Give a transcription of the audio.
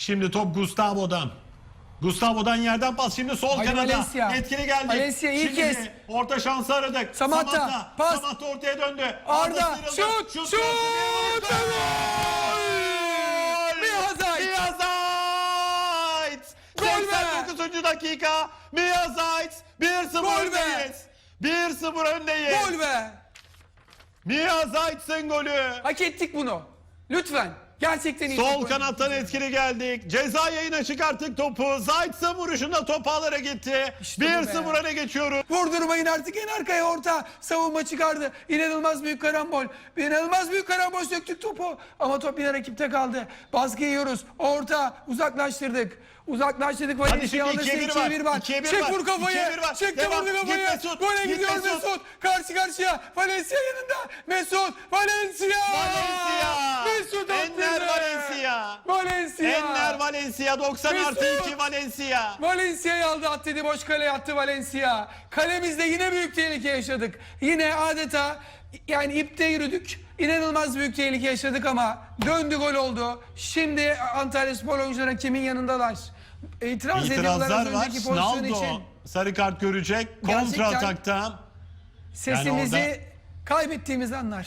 Şimdi top Gustavo'dan. Gustavo'dan yerden pas şimdi sol Haydi kanada. Valencia. Etkili geldi. Valencia iyi şimdi kez. Orta şansı aradık. Samatta, pas. Samatta ortaya döndü. Arda, sıyrıldı. şut, şut, şut. Mihazayt. Gol be! 89. dakika. Mihazayt. 1-0 Gol be! öndeyiz. 1-0 öndeyiz. Gol be. Mihazayt'ın golü. Hak ettik bunu. Lütfen. Gerçekten iyi. Sol kanattan etkili geldik. Ceza yayına çıkarttık topu. Zayt'sa vuruşunda top ağlara gitti. İşte bu 1-0 be. öne geçiyoruz. Vurdurmayın artık en arkaya orta. Savunma çıkardı. İnanılmaz büyük karambol. İnanılmaz büyük karambol söktük topu. Ama top yine rakipte kaldı. Baskı yiyoruz. Orta uzaklaştırdık. Uzaklaştırdık. Hadi şimdi alırsa 2'ye 1 2'ye 1 var. 2'ye 1 Çek var. vur kafayı. 2'ye 1 var. Çek de vurdu Git kafayı. Mesut. Gole Git gidiyor Mesut. Mesut. Karşı karşıya. Valencia yanında. Mesut. Valencia. Valencia 90 artı Mesut. 2 Valencia. Valencia'yı aldı at dedi boş kaleye attı Valencia. Kalemizde yine büyük tehlike yaşadık. Yine adeta yani ipte yürüdük. İnanılmaz büyük tehlike yaşadık ama döndü gol oldu. Şimdi Antalya Spor oyuncuları kimin yanındalar? İtiraz ediyorlar az İtirazlar var. önceki pozisyon Naldo için. sarı kart görecek. Gerçekten- Kontra atakta. Sesimizi orada- kaybettiğimiz anlar.